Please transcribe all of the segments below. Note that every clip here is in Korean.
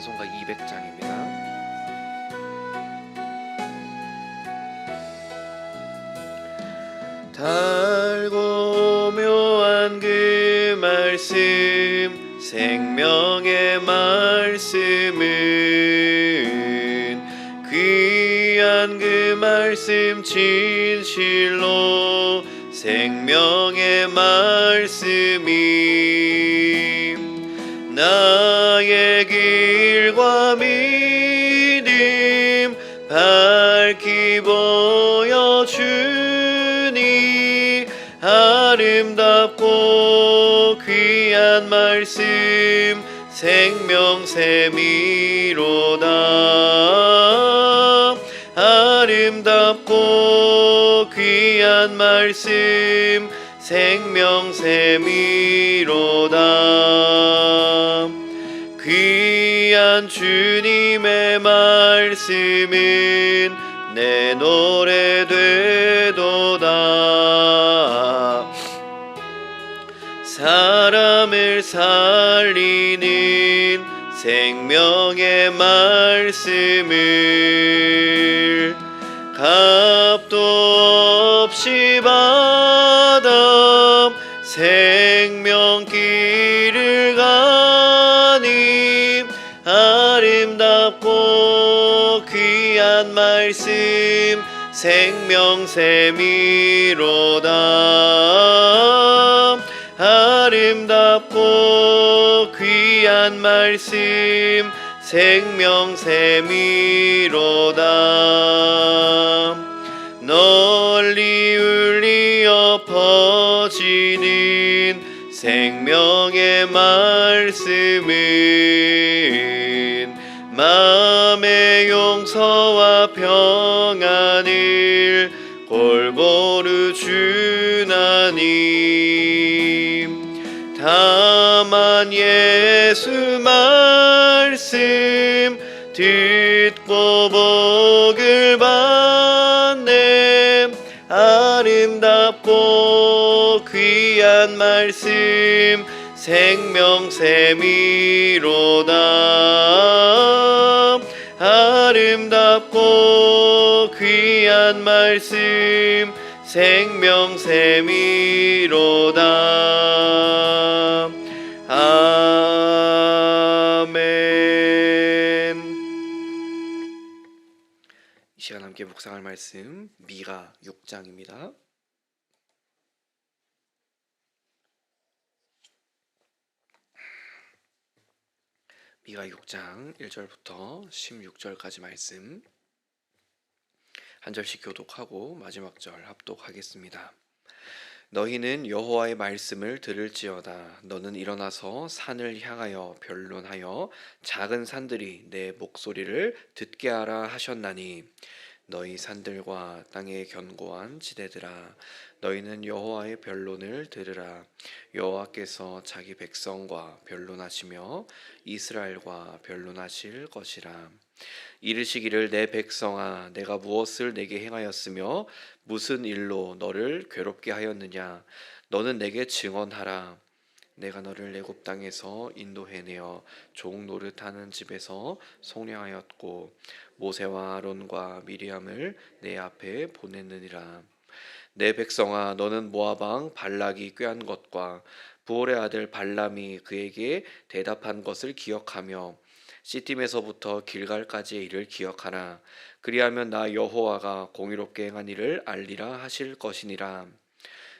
찬송가 200장입니다. 달고 묘한 그 말씀 생명의 말씀은 귀한 그 말씀 진실로 생명의 말씀이 나의 길과 믿음 밝히 보여주니 아름답고 귀한 말씀 생명샘이로다. 아름답고 귀한 말씀 생명샘이로다. 귀한 주님의 말씀은 내 노래 되도다. 사람을 살리는 생명의 말씀을 값도 없이 받아 생명길을 가니 아름답고 귀한 말씀 생명샘이로다. 아름답고 귀한 말씀 생명샘이로다. 널리 울리어 퍼지는 생명의 말씀은 마음의 용서와 평안을 골고루 주나님. 다만 예수 말씀 듣고 복을 귀한 말씀 생명샘이로다. 아름답고 귀한 말씀 생명샘이로다. 아멘. 이 시간 함께 묵상할 말씀 미가 6장입니다. 미가 6장 1절부터 16절까지 말씀 한 절씩 교독하고 마지막 절 합독하겠습니다. 너희는 여호와의 말씀을 들을지어다 너는 일어나서 산을 향하여 변론하여 작은 산들이 내 목소리를 듣게 하라 하셨나니 너희 산들과 땅의 견고한 지대들아 너희는 여호와의 변론을 들으라. 여호와께서 자기 백성과 변론하시며 이스라엘과 변론하실 것이라. 이르시기를 내 백성아 내가 무엇을 내게 행하였으며 무슨 일로 너를 괴롭게 하였느냐? 너는 내게 증언하라. 내가 너를 애굽 땅에서 인도해내어 종 노릇하는 집에서 속량하였고 모세와 아론과 미리암을 내 앞에 보냈느니라. 내 백성아 너는 왕 발락이 꾀한 것과 부올의 아들 발람이 그에게 대답한 것을 기억하며 시팀에서부터 길갈까지의 일을 기억하라. 그리하면 나 여호와가 공의롭게 행한 일을 알리라 하실 것이니라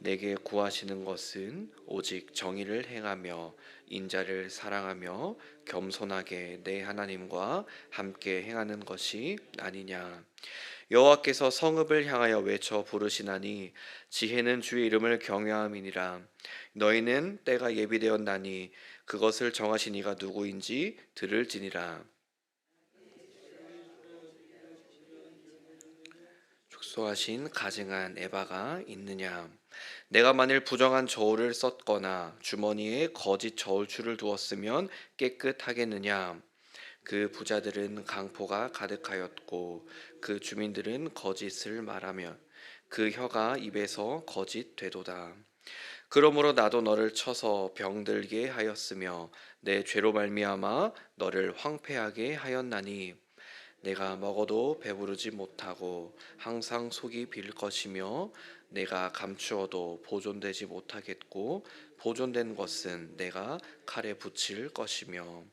내게 구하시는 것은 오직 정의를 행하며 인자를 사랑하며 겸손하게 내 하나님과 함께 행하는 것이 아니냐. 여호와께서 성읍을 향하여 외쳐 부르시나니 지혜는 주의 이름을 경외함이니라. 너희는 때가 예비되었나니 그것을 정하신 이가 누구인지 들을지니라. 축소하신 가증한 에바가 있느냐 내가 만일 부정한 저울을 썼거나 주머니에 거짓 저울추를 두었으면 깨끗하겠느냐? 그 부자들은 강포가 가득하였고 그 주민들은 거짓을 말하며 그 혀가 입에서 거짓 되도다. 그러므로 나도 너를 쳐서 병들게 하였으며 내 죄로 말미암아 너를 황폐하게 하였나니 내가 먹어도 배부르지 못하고 항상 속이 빌 것이며 내가 감추어도 보존되지 못하겠고 보존된 것은 내가 칼에 붙일 것이며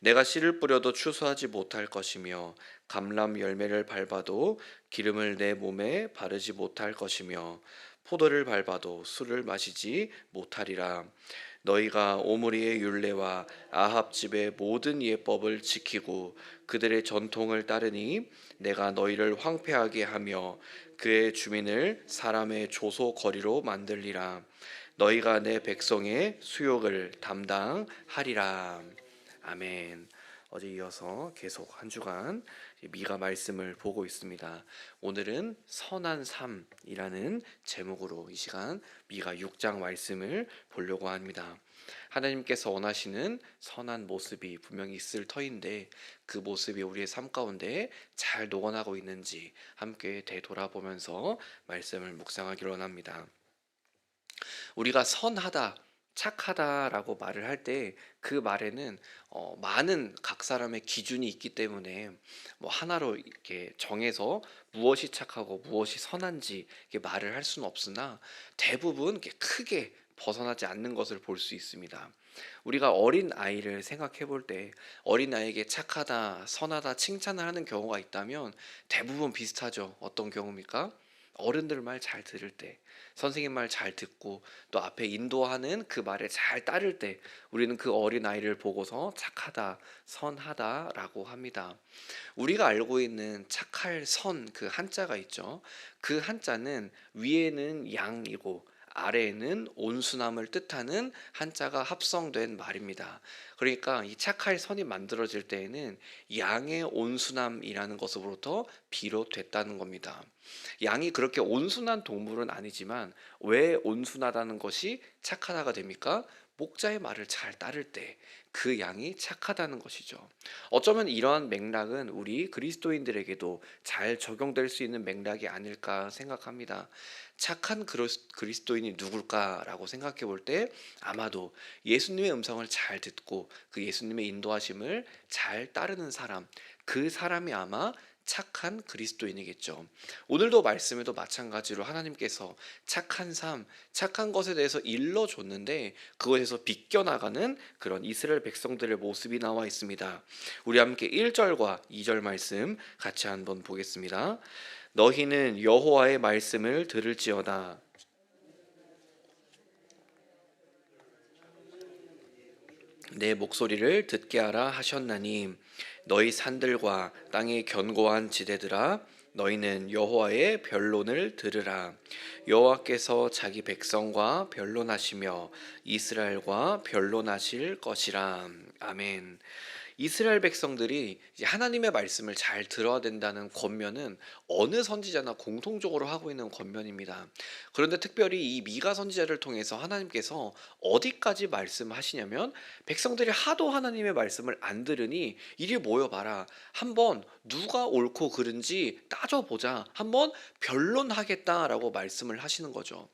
내가 씨를 뿌려도 추수하지 못할 것이며 감람 열매를 밟아도 기름을 내 몸에 바르지 못할 것이며 포도를 밟아도 술을 마시지 못하리라 너희가 오므리의 율례와 아합 집의 모든 예법을 지키고 그들의 전통을 따르니 내가 너희를 황폐하게 하며 그의 주민을 사람의 조소 거리로 만들리라 너희가 내 백성의 수욕을 담당하리라 아멘. 어제 이어서 계속 한 주간 미가 말씀을 보고 있습니다. 오늘은 선한 삶이라는 제목으로 이 시간 미가 6장 말씀을 보려고 합니다. 하나님께서 원하시는 선한 모습이 분명히 있을 터인데 그 모습이 우리의 삶 가운데 잘 녹아나고 있는지 함께 되돌아보면서 말씀을 묵상하기로 원합니다. 우리가 선하다 착하다라고 말을 할 때 그 말에는 어, 많은 각 사람의 기준이 있기 때문에 뭐 하나로 이렇게 정해서 무엇이 착하고 무엇이 선한지 이렇게 말을 할 수는 없으나 대부분 이렇게 크게 벗어나지 않는 것을 볼 수 있습니다. 우리가 어린 아이를 생각해 볼 때 어린 아이에게 착하다, 선하다 칭찬을 하는 경우가 있다면 대부분 비슷하죠. 어떤 경우입니까? 어른들 말 잘 들을 때, 선생님 말 잘 듣고 또 앞에 인도하는 그 말에 잘 따를 때 우리는 그 어린 아이를 보고서 착하다, 선하다라고 합니다. 우리가 알고 있는 착할 선 그 한자가 있죠. 그 한자는 위에는 양이고 아래에는 온순함을 뜻하는 한자가 합성된 말입니다. 그러니까 이 착할 선이 만들어질 때에는 양의 온순함이라는 것으로부터 비롯됐다는 겁니다. 양이 그렇게 온순한 동물은 아니지만 왜 온순하다는 것이 착하다가 됩니까? 목자의 말을 잘 따를 때 그 양이 착하다는 것이죠. 어쩌면 이러한 맥락은 우리 그리스도인들에게도 잘 적용될 수 있는 맥락이 아닐까 생각합니다. 착한 그리스도인이 누굴까라고 생각해 볼 때 아마도 예수님의 음성을 잘 듣고 그 예수님의 인도하심을 잘 따르는 사람, 그 사람이 아마 착한 그리스도인이겠죠. 오늘도 말씀에도 마찬가지로 하나님께서 착한 삶, 착한 것에 대해서 일러줬는데 그것에서 비껴나가는 그런 이스라엘 백성들의 모습이 나와 있습니다. 우리 함께 1절과 2절 말씀 같이 한번 보겠습니다. 너희는 여호와의 말씀을 들을지어다. 내 목소리를 듣게 하라 하셨나니 너희 산들과 땅의 견고한 지대들아 너희는 여호와의 변론을 들으라. 여호와께서 자기 백성과 변론하시며 이스라엘과 변론하실 것이라. 아멘. 이스라엘 백성들이 하나님의 말씀을 잘 들어야 된다는 권면은 어느 선지자나 공통적으로 하고 있는 권면입니다. 그런데 특별히 이 미가 선지자를 통해서 하나님께서 어디까지 말씀하시냐면 백성들이 하도 하나님의 말씀을 안 들으니 이리 모여봐라. 한번 누가 옳고 그른지 따져보자. 한번 변론하겠다라고 말씀을 하시는 거죠.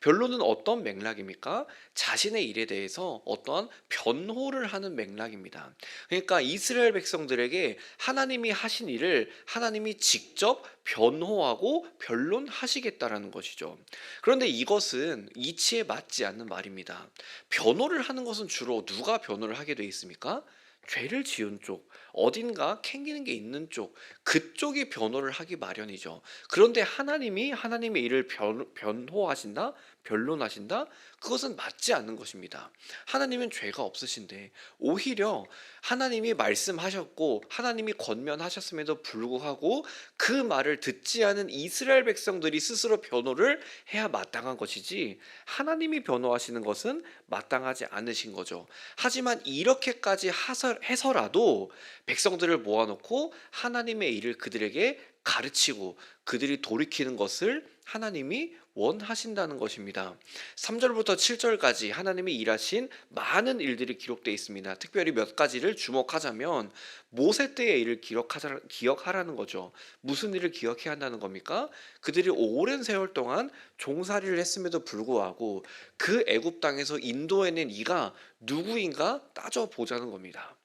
변론은 어떤 맥락입니까? 자신의 일에 대해서 어떠한 변호를 하는 맥락입니다. 그러니까 이스라엘 백성들에게 하나님이 하신 일을 하나님이 직접 변호하고 변론하시겠다라는 것이죠. 그런데 이것은 이치에 맞지 않는 말입니다. 변호를 하는 것은 주로 누가 변호를 하게 돼 있습니까? 죄를 지은 쪽, 어딘가 캥기는 게 있는 쪽, 그쪽이 변호를 하기 마련이죠. 그런데 하나님이 하나님의 일을 변, 변호하신다? 변론하신다? 그것은 맞지 않는 것입니다. 하나님은 죄가 없으신데 오히려 하나님이 말씀하셨고 하나님이 권면하셨음에도 불구하고 그 말을 듣지 않은 이스라엘 백성들이 스스로 변호를 해야 마땅한 것이지 하나님이 변호하시는 것은 마땅하지 않으신 거죠. 하지만 이렇게까지 하서- 해서라도 백성들을 모아놓고 하나님의 일을 그들에게 가르치고 그들이 돌이키는 것을 하나님이 원하신다는 것입니다. 3절부터 7절까지 하나님이 일하신 많은 일들이 기록되어 있습니다. 특별히 몇 가지를 주목하자면 모세 때의 일을 기억하자, 기억하라는 거죠. 무슨 일을 기억해야 한다는 겁니까? 그들이 오랜 세월 동안 종살이를 했음에도 불구하고 그 애굽 땅에서 인도해낸 이가 누구인가 따져 보자는 겁니다.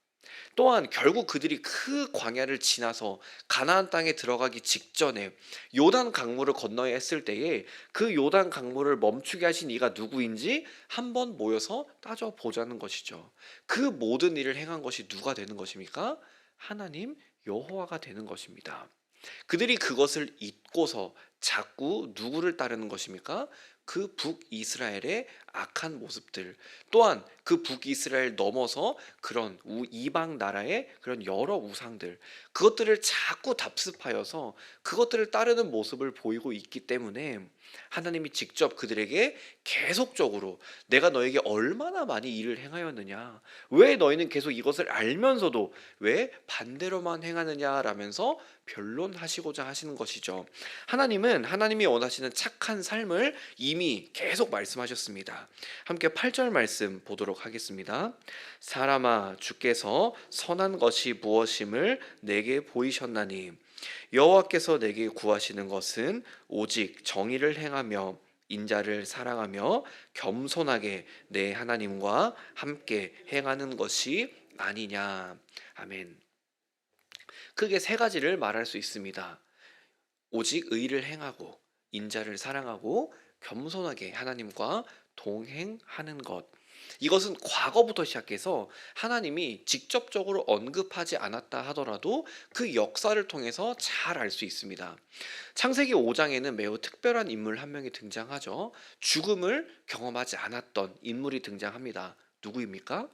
또한 결국 그들이 그 광야를 지나서 가나안 땅에 들어가기 직전에 요단 강물을 건너야 했을 때에 그 요단 강물을 멈추게 하신 이가 누구인지 한번 모여서 따져 보자는 것이죠. 그 모든 일을 행한 것이 누가 되는 것입니까? 하나님 여호와가 되는 것입니다. 그들이 그것을 잊고서 자꾸 누구를 따르는 것입니까? 그 북이스라엘의 악한 모습들 또한 그 북이스라엘 넘어서 그런 우- 이방 나라의 그런 여러 우상들 그것들을 자꾸 답습하여서 그것들을 따르는 모습을 보이고 있기 때문에 하나님이 직접 그들에게 계속적으로 내가 너에게 얼마나 많이 일을 행하였느냐 왜 너희는 계속 이것을 알면서도 왜 반대로만 행하느냐라면서 변론하시고자 하시는 것이죠. 하나님은 하나님이 원하시는 착한 삶을 이미 계속 말씀하셨습니다. 함께 8절 말씀 보도록 하겠습니다. 사람아 주께서 선한 것이 무엇임을 내게 보이셨나니 여호와께서 내게 구하시는 것은 오직 정의를 행하며 인자를 사랑하며 겸손하게 내 하나님과 함께 행하는 것이 아니냐. 아멘. 크게 세 가지를 말할 수 있습니다. 오직 의를 행하고 인자를 사랑하고 겸손하게 하나님과 동행하는 것. 이것은 과거부터 시작해서 하나님이 직접적으로 언급하지 않았다 하더라도 그 역사를 통해서 잘 알 수 있습니다. 창세기 5장에는 매우 특별한 인물 한 명이 등장하죠. 죽음을 경험하지 않았던 인물이 등장합니다. 누구입니까?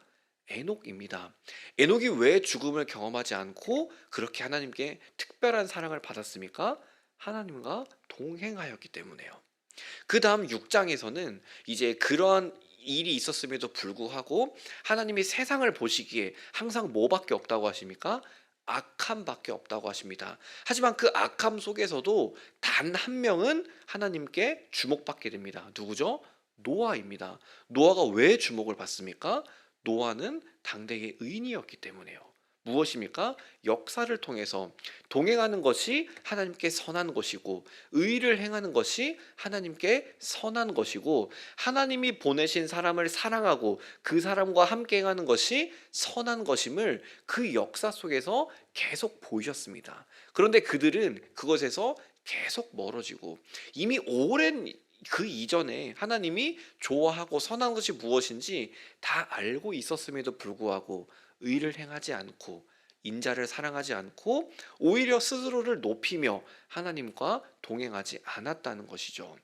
에녹입니다. 에녹이 왜 죽음을 경험하지 않고 그렇게 하나님께 특별한 사랑을 받았습니까? 하나님과 동행하였기 때문에요. 그 다음 6장에서는 이제 그러한 일이 있었음에도 불구하고 하나님이 세상을 보시기에 항상 뭐밖에 없다고 하십니까? 악함밖에 없다고 하십니다. 하지만 그 악함 속에서도 단 한 명은 하나님께 주목받게 됩니다. 누구죠? 노아입니다. 노아가 왜 주목을 받습니까? 노아는 당대의 의인이었기 때문에요. 무엇입니까? 역사를 통해서 동행하는 것이 하나님께 선한 것이고 의를 행하는 것이 하나님께 선한 것이고 하나님이 보내신 사람을 사랑하고 그 사람과 함께 행하는 것이 선한 것임을 그 역사 속에서 계속 보이셨습니다. 그런데 그들은 그것에서 계속 멀어지고 이미 오랜 그 이전에 하나님이 좋아하고 선한 것이 무엇인지 다 알고 있었음에도 불구하고 의를 행하지 않고 인자를 사랑하지 않고 오히려 스스로를 높이며 하나님과 동행하지 않았다는 것이죠.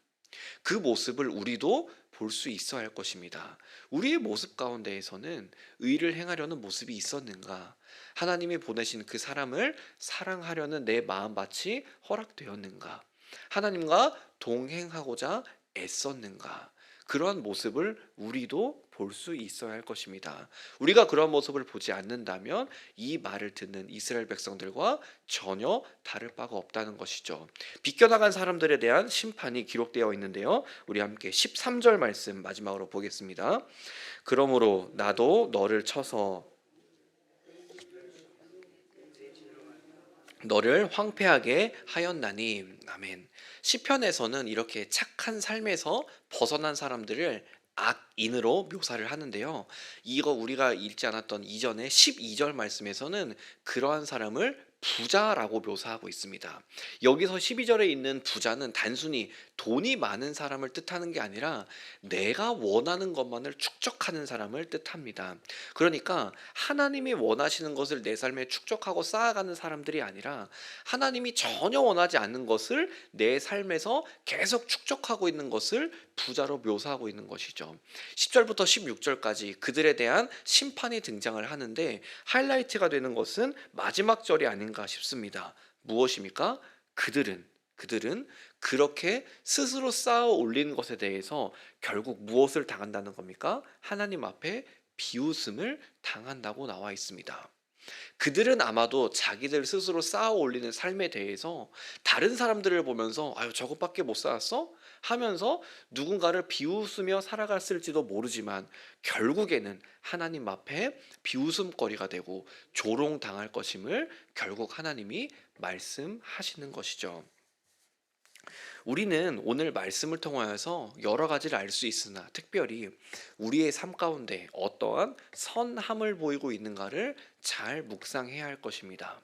그 모습을 우리도 볼 수 있어야 할 것입니다. 우리의 모습 가운데에서는 의를 행하려는 모습이 있었는가? 하나님이 보내신 그 사람을 사랑하려는 내 마음밭이 허락되었는가? 하나님과 동행하고자 애썼는가? 그러한 모습을 우리도 볼 수 있어야 할 것입니다. 우리가 그런 모습을 보지 않는다면 이 말을 듣는 이스라엘 백성들과 전혀 다를 바가 없다는 것이죠. 비껴나간 사람들에 대한 심판이 기록되어 있는데요. 우리 함께 13절 말씀 마지막으로 보겠습니다. 그러므로 나도 너를 쳐서 너를 황폐하게 하였나니 아멘. 시편에서는 이렇게 착한 삶에서 벗어난 사람들을 악인으로 묘사를 하는데요. 이거 우리가 읽지 않았던 이전에 12절 말씀에서는 그러한 사람을 부자라고 묘사하고 있습니다. 여기서 12절에 있는 부자는 단순히 돈이 많은 사람을 뜻하는 게 아니라 내가 원하는 것만을 축적하는 사람을 뜻합니다. 그러니까 하나님이 원하시는 것을 내 삶에 축적하고 쌓아가는 사람들이 아니라 하나님이 전혀 원하지 않는 것을 내 삶에서 계속 축적하고 있는 것을 부자로 묘사하고 있는 것이죠. 10절부터 16절까지 그들에 대한 심판이 등장을 하는데 하이라이트가 되는 것은 마지막 절이 아닌가 싶습니다. 무엇입니까? 그들은 그들은 그렇게 스스로 쌓아 올린 것에 대해서 결국 무엇을 당한다는 겁니까? 하나님 앞에 비웃음을 당한다고 나와 있습니다. 그들은 아마도 자기들 스스로 쌓아 올리는 삶에 대해서 다른 사람들을 보면서 아유 저것밖에 못 살았어? 하면서 누군가를 비웃으며 살아갔을지도 모르지만 결국에는 하나님 앞에 비웃음거리가 되고 조롱당할 것임을 결국 하나님이 말씀하시는 것이죠. 우리는 오늘 말씀을 통하여서 여러 가지를 알 수 있으나 특별히 우리의 삶 가운데 어떠한 선함을 보이고 있는가를 잘 묵상해야 할 것입니다.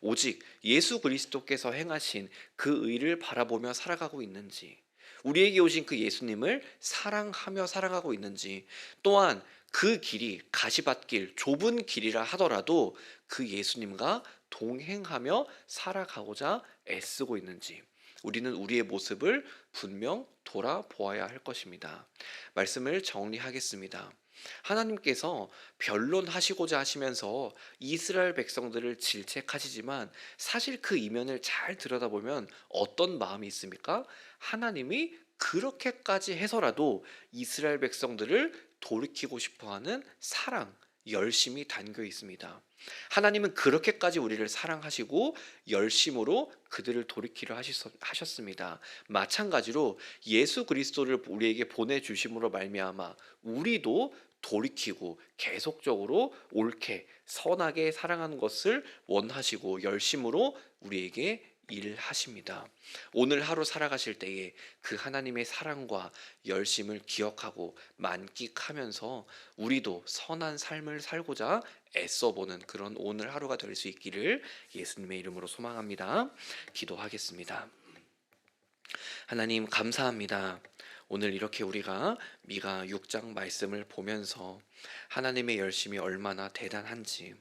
오직 예수 그리스도께서 행하신 그 의를 바라보며 살아가고 있는지, 우리에게 오신 그 예수님을 사랑하며 살아가고 있는지, 또한 그 길이 가시밭길 좁은 길이라 하더라도 그 예수님과 동행하며 살아가고자 애쓰고 있는지, 우리는 우리의 모습을 분명 돌아보아야 할 것입니다. 말씀을 정리하겠습니다. 하나님께서 변론하시고자 하시면서 이스라엘 백성들을 질책하시지만 사실 그 이면을 잘 들여다보면 어떤 마음이 있습니까? 하나님이 그렇게까지 해서라도 이스라엘 백성들을 돌이키고 싶어 하는 사랑, 열심이 담겨 있습니다. 하나님은 그렇게까지 우리를 사랑하시고 열심으로 그들을 돌이키려 하셨습니다. 마찬가지로 예수 그리스도를 우리에게 보내 주심으로 말미암아 우리도 돌이키고 계속적으로 옳게 선하게 사랑하는 것을 원하시고 열심으로 우리에게 일하십니다. 오늘 하루 살아가실 때에 그 하나님의 사랑과 열심을 기억하고 만끽하면서 우리도 선한 삶을 살고자 애써보는 그런 오늘 하루가 될 수 있기를 예수님의 이름으로 소망합니다. 기도하겠습니다. 하나님 감사합니다. 오늘 이렇게 우리가 미가 6장 말씀을 보면서 하나님의 열심이 얼마나 대단한지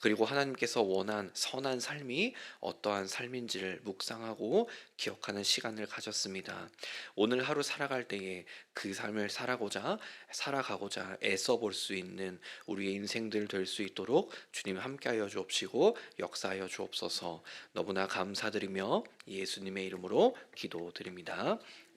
그리고 하나님께서 원한 선한 삶이 어떠한 삶인지를 묵상하고 기억하는 시간을 가졌습니다. 오늘 하루 살아갈 때에 그 삶을 살아고자 살아가고자 애써 볼 수 있는 우리의 인생들 될 수 있도록 주님 함께하여 주옵시고 역사하여 주옵소서. 너무나 감사드리며 예수님의 이름으로 기도드립니다.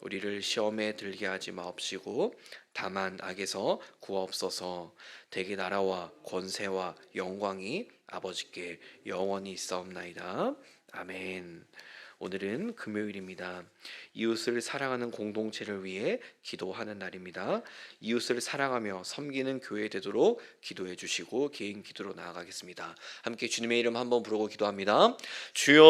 우리를 시험에 들게 하지 마옵시고 다만 악에서 구하옵소서 대개 나라와 권세와 영광이 아버지께 영원히 있사옵나이다. 아멘. 오늘은 금요일입니다. 이웃을 사랑하는 공동체를 위해 기도하는 날입니다. 이웃을 사랑하며 섬기는 교회 되도록 기도해 주시고 개인 기도로 나아가겠습니다. 함께 주님의 이름 한번 부르고 기도합니다. 주여